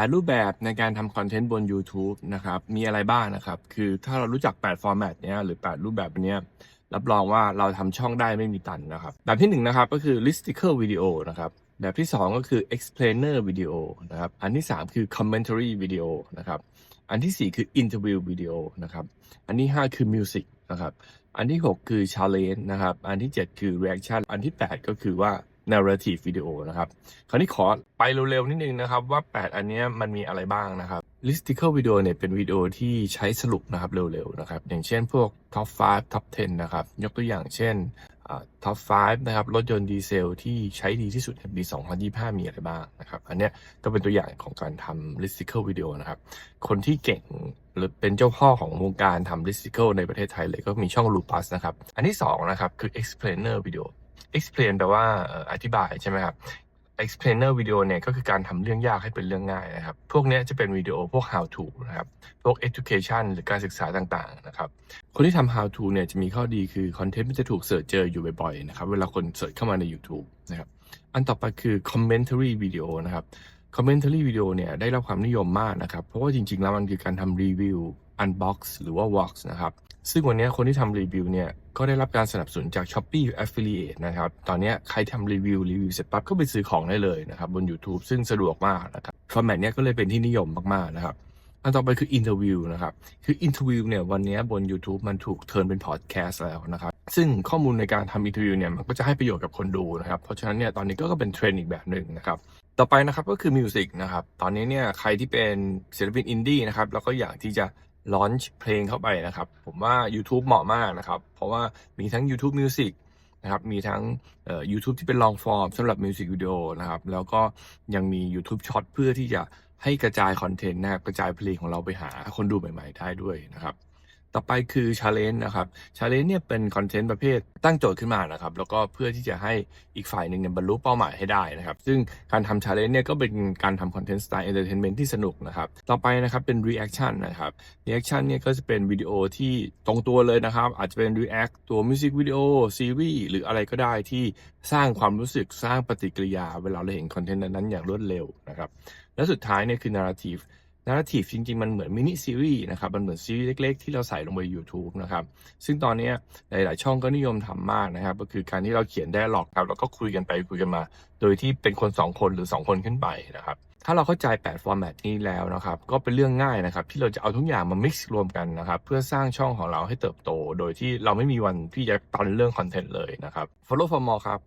8รูปแบบในการทำคอนเทนต์บน YouTube นะครับ มีอะไรบ้างนะครับ คือถ้าเรารู้จัก8ฟอร์แมตเนี้ยหรือ 8 รูปแบบเนี้ยรับรองว่าเราทำช่องได้ไม่มีตันนะครับ แบบที่1นะครับก็คือ listicle video นะครับแบบที่ 2 ก็คือ explainer video นะครับ อันที่ 3 คือ commentary video นะครับ อันที่ 4 คือ interview video นะครับ อันที่ 5 คือ music นะครับ อันที่ 6 คือ challenge นะครับ อันที่ 7 คือ reaction อันที่ 8 ก็คือว่า narrative video นะครับ คราวนี้ขอไปเร็วๆนิดนึงนะครับว่า 8 อันเนี้ยมันมีอะไรบ้างนะครับ listicle video เนี่ยเป็นวิดีโอที่ใช้สรุปนะครับเร็วๆนะครับ อย่างเช่นพวก top 5 top 10 นะครับ ยกตัวอย่างเช่น top 5 นะครับ รถยนต์ดีเซลที่ใช้ดีที่สุดในปี 2025 มีอะไรบ้างนะครับ อันเนี้ยก็เป็นตัวอย่างของการทำ listicle video นะครับ คนที่เก่งหรือเป็นเจ้าพ่อของวงการทำ listicle ในประเทศไทยเลยก็มีช่อง Lupus นะครับ อันที่สองนะครับคือ explainer video explain แปลว่าอธิบายใช่ไหมครับ explainer video เนี่ยก็คือการทำเรื่องยากให้เป็นเรื่องง่ายนะครับ พวกเนี้ยจะเป็นวิดีโอพวก how to นะครับ พวก education หรือการศึกษาต่างๆนะครับ คนที่ทำ how to เนี่ยจะมีข้อดีคือคอนเทนต์มันจะถูกเสิร์ชเจออยู่บ่อยๆนะครับ เวลาคนเสิร์ชเข้ามาใน YouTube นะครับ อันต่อไปคือ commentary video นะครับ commentary video เนี่ยได้รับความนิยมมากนะครับ เพราะว่าจริงๆ แล้วมันคือการทำรีวิว unbox หรือว่า walk นะครับ ซึ่งวันนี้คนที่ทำรีวิวเนี่ยก็ได้รับการสนับสนุนจาก Shopee Affiliate นะครับ ตอนนี้ใครทำรีวิวรีวิวเสร็จปั๊บก็ไปซื้อของได้เลยนะครับบน YouTube ซึ่งสะดวกมากนะครับฟอร์แมตเนี้ยก็เลยเป็นที่นิยมมากๆนะครับอันต่อไปคืออินเทอร์วิวนะครับ คืออินเทอร์วิวเนี่ยวันนี้บน YouTube มันถูกเทิร์นเป็นพอดแคสต์แล้วนะครับ ซึ่งข้อมูลในการทำอินเทอร์วิวเนี่ยมันก็จะให้ประโยชน์กับคนดูนะครับ เพราะฉะนั้นเนี่ยตอนนี้ก็เป็นเทรนด์อีกแบบหนึ่งนะครับ ต่อไปนะครับก็คือมิวสิกนะครับตอนนี้เนี่ยใครที่เป็นศิลปินอินดี้นะครับแล้วก็อยากที่จะลอนช์เพลงเข้าไปนะครับ ผมว่า YouTube เหมาะมากนะครับ เพราะว่ามีทั้ง YouTube Music นะครับมีทั้งเอ่อ YouTube ที่เป็น long form สำหรับมิวสิกวิดีโอนะครับ แล้วก็ยังมี YouTube Short เพื่อที่จะให้กระจายคอนเทนต์นะครับกระจายเพลงของเราไปหาคนดูใหม่ ๆ ได้ด้วยนะครับ ต่อไปคือ challenge นะครับ challenge เนี่ยเป็นคอนเทนต์ประเภทตั้งโจทย์ขึ้นมานะครับ แล้วก็เพื่อที่จะให้อีกฝ่ายหนึ่งเนี่ยบรรลุเป้าหมายให้ได้นะครับ ซึ่งการทำ challenge เนี่ยก็เป็นการทำคอนเทนต์สไตล์ entertainment ที่สนุกนะครับ ต่อไปนะครับเป็น reaction นะครับ reaction เนี่ยก็จะเป็นวิดีโอที่ตรงตัวเลยนะครับ อาจจะเป็น react ตัว music video ซีรีส์หรืออะไรก็ได้ที่สร้างความรู้สึกสร้างปฏิกิริยา เวลาเราเห็นคอนเทนต์นั้นๆอย่างรวดเร็วนะครับและสุดท้ายเนี่ยคือ narrative narrative จริงๆ มันเหมือนมินิซีรีส์นะครับ มันเหมือนซีรีส์เล็กๆ ที่เราใส่ลงไป YouTube นะครับ ซึ่งตอนนี้หลายๆ ช่องก็นิยมทำมากนะครับ ก็คือการที่เราเขียนได้หลอกครับแล้วก็คุยกันไปคุยกันมา โดยที่เป็นคน 2 คนหรือ 2 คนขึ้นไปนะครับ ถ้าเราเข้าใจ8ฟอร์แมตนี้แล้วนะครับ ก็เป็นเรื่องง่ายนะครับ ที่เราจะเอาทุกอย่างมา mix รวมกันนะครับ เพื่อสร้างช่องของเราให้เติบโต โดยที่เราไม่มีวันที่จะตันเรื่องคอนเทนต์เลยนะครับ follow for more ครับ